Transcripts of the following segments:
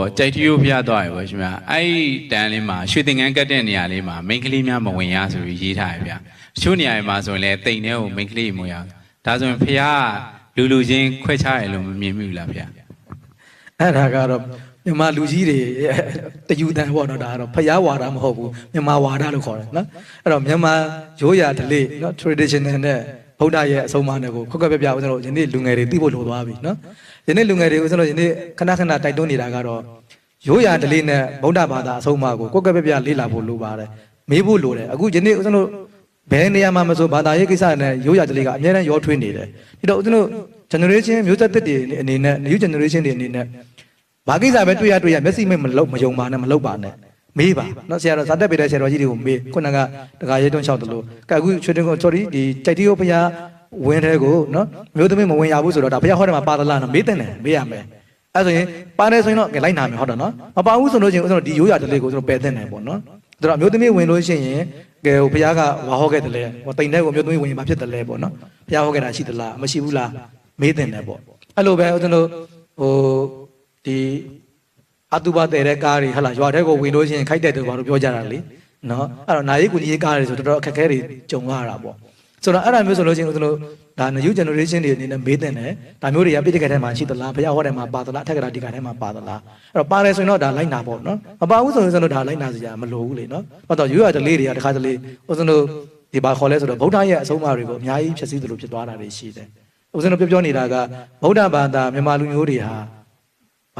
ဟိုကြိုက်တီယိုဖျားသွားရပါရှင်ဗျာအဲ့ဒီတန်းလေးမှာရွှေသင်္ကန်းကတ်တဲ့နေရာလေးမှာမိန်းကလေးများမဝင်ရဆိုပြီးရေးထားရဗျာတချို့နေရာတွေမှာဆိုရင်လည်းတိမ်ထဲကိုမိန်းကလေးမဝင်ရဒါဆိုရင်ဖျားကလူလူချင်းခွဲခြားရလို့မမြင်မိဘူးလားဗျာအဲ့ဒါကတော့မြန်မာလူကြီးတွေတယူတန်ပေါ့နော်ဒါကတော့ဖျားဝါဒမဟုတ်ဘူးမြန်မာဝါဒလို့ခေါ်တယ်နော်အဲ့တော့မြန်မာရိုးရာဓလေ့နော် traditional နဲ့ ဗုဒ္ဓရဲ့အဆုံးအမနဲ့ကိုခွက်ခွက်ပြပြဦးဇင်းတို့ယနေ့လူငယ်တွေသိဖို့လိုသွားပြီနော်ယနေ့လူငယ်တွေဦးဇင်းတို့ယနေ့ခဏခဏတိုက်တွန်းနေတာကတော့ရိုးရာဓလေ့နဲ့ဗုဒ္ဓဘာသာအဆုံးအမကိုခွက်ခွက်ပြပြလေ့လာဖို့လိုပါတယ်မေးဖို့လိုတယ်အခုယနေ့ဦးဇင်းတို့ဘယ်နေရာမှာမဆိုဘာသာရေးကိစ္စနဲ့ရိုးရာဓလေ့ကအများအားရောထွေးနေတယ်ဒီတော့ဦးဇင်းတို့ generation မျိုးဆက်သစ်တွေအနေနဲ့ new generation တွေအနေနဲ့ဘာကိစ္စပဲတွေ့ရတွေ့ရမျက်စိမိတ်မလုံးမယုံပါနဲ့မလုပ်ပါနဲ့ မေးပါနော်ဆရာတော်ဇာတက်ပေတဲ့ဆရာတော်ကြီးတွေကိုမေးခုနကတခါရဲတုံးလျှောက်တယ်လို့ကဲအခုချွေတင်ကို sorry ဒီတိုက်တိယဘုရားဝင်တဲ့ကိုနော်မျိုးသမီးမဝင်ရဘူးဆိုတော့ဒါဘုရားဟောတယ်မှာပါသလားနော်မေးတယ်နဲ့မေးရမယ်အဲ့ဆိုရင်ပါတယ်ဆိုရင်တော့လိုက်နာမယ်ဟုတ်တယ်နော်မပါဘူးဆိုလို့ချင်းဦးဇင်းတို့ဒီရိုးရာတလေးကိုဦးဇင်းတို့ပယ်တဲ့နေပေါ့နော်ဒါတော့မျိုးသမီးဝင်လို့ရှိရင်ကဲဘုရားကဝါဟောခဲ့တယ်လေဟိုတိမ်တဲ့ကိုမျိုးသမီးဝင်ရင်မဖြစ်တယ်လေပေါ့နော်ဘုရားဟောခဲ့တာရှိသလားမရှိဘူးလားမေးတယ်နဲ့ပေါ့အဲ့လိုပဲဦးဇင်းတို့ဟိုဒီ အတုပတဲ့တဲ့ကားတွေဟလာရွာထဲကိုဝင်လို့ရှိရင်ခိုက်တဲ့တူဘာလို့ပြောကြတာလေနော်အဲ့တော့နာရီကူကြီးကားတွေဆိုတော်တော်အခက်အခဲတွေကြုံရတာပေါ့ဆိုတော့အဲ့ဒါမျိုးဆိုလို့ရှိရင်ကျွန်တော်ဒါ new generation တွေအနေနဲ့မေးတဲ့နဲ့ဒါမျိုးတွေကပြည့်တက်ကထဲမှာရှိသလားဘုရားဟောတယ်မှာပါသလားအထက်ကရာဒီကထဲမှာပါသလားအဲ့တော့ပါတယ်ဆိုရင်တော့ဒါလိုက်နာပေါ့နော်မပါဘူးဆိုရင်ကျွန်တော်ဒါလိုက်နာစရာမလိုဘူးလေနော်ဘာတော့ရိုးရတလေးတွေကတခါတလေဦးဇင်းတို့ဒီဘာခေါ်လဲဆိုတော့ဗုဒ္ဓရဲ့အဆုံးအမတွေကိုအများကြီးဖြည့်ဆည်းသလိုဖြစ်သွားတာတွေရှိတယ်ဦးဇင်းတို့ပြောပြောနေတာကဗုဒ္ဓဘာသာမြန်မာလူမျိုးတွေဟာ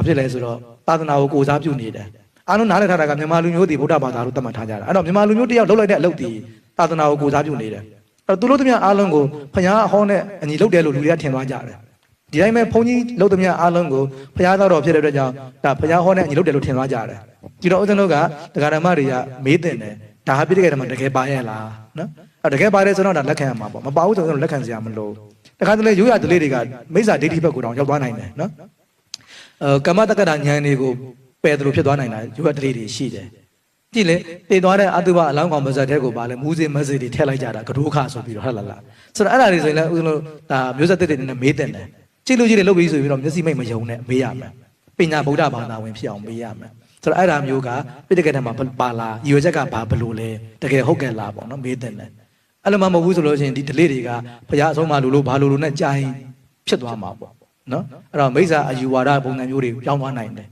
ဘာဖြစ်လဲဆိုတော့သာသနာကိုကိုစားပြုနေတယ်အားလုံးနားလည်ထားတာကမြန်မာလူမျိုးတွေဗုဒ္ဓဘာသာလို့သတ်မှတ်ထားကြတာအဲ့တော့မြန်မာလူမျိုးတယောက်လှုပ်လိုက်တဲ့အလုပ်တွေသာသနာကိုကိုစားပြုနေတယ်အဲ့တော့သူတို့တမန်အားလုံးကိုဖခင်အဟောနဲ့အညီလုပ်တယ်လို့လူတွေကထင်သွားကြတယ်ဒီတိုင်းပဲဘုန်းကြီးလှုပ်သမျှအားလုံးကိုဖခင်သားတော်ဖြစ်တဲ့အတွက်ကြောင့်ဒါဖခင်ဟောနဲ့အညီလုပ်တယ်လို့ထင်သွားကြတယ်ဒီတော့ဦးဇင်းတို့ကတရားဓမ္မတွေကမေးတင်တယ်ဒါဟာပြည့်တဲ့ကဓမ္မတကယ်ပါရဲ့လားနော်အဲ့တကယ်ပါတယ်ဆိုတော့ဒါလက်ခံရမှာပေါ့မပါဘူးဆိုတော့လက်ခံစရာမလိုတခါတလေရိုးရဒလေးတွေကမိစ္ဆာဒိဋ္ဌိဘက်ကိုတောင်ရောက်သွားနိုင်တယ်နော်အဲ ကမ္မတက္ကတာဉာဏ်တွေကိုပယ်တယ်လို့ဖြစ်သွားနိုင်တာယူရတလေးတွေရှိတယ်ကြည့်လေတည်သွားတဲ့အတုပအလောင်းကောင်ပါဇက်တဲ့ကိုပါလဲမူးစေမက်စေတွေထည့်လိုက်ကြတာကဒိုးခဆိုပြီးတော့ဟဲ့လားလားဆိုတော့အဲ့ဒါတွေဆိုရင်လည်းဦးဇင်းတို့ဒါမျိုးဆက်တစ်တွေနဲ့မေးတယ်နဲ့ကြည့်လို့ကြည့်တယ်လုပ်ပြီးဆိုပြီးတော့မျက်စိမိတ်မယုံနဲ့မေးရမယ်ပညာဗုဒ္ဓဘာသာဝင်ဖြစ်အောင်မေးရမယ်ဆိုတော့အဲ့ဒါမျိုးကပြိတ္တကထဲမှာပါလာရည်ရွယ်ချက်ကဘာဘလို့လဲတကယ်ဟုတ်ကဲ့လားပေါ့နော်မေးတယ်နဲ့အဲ့လိုမှမဟုတ်ဘူးဆိုလို့ရှိရင်ဒီဒလေးတွေကဘုရားအဆုံးမလို့လို့ဘာလို့လို့နဲ့ကြာရင်ဖြစ်သွားမှာပေါ့ နော်အဲ့တော့မိစ္ဆာအယူဝါဒပုံစံမျိုးတွေပြောင်းသွားနိုင်တယ်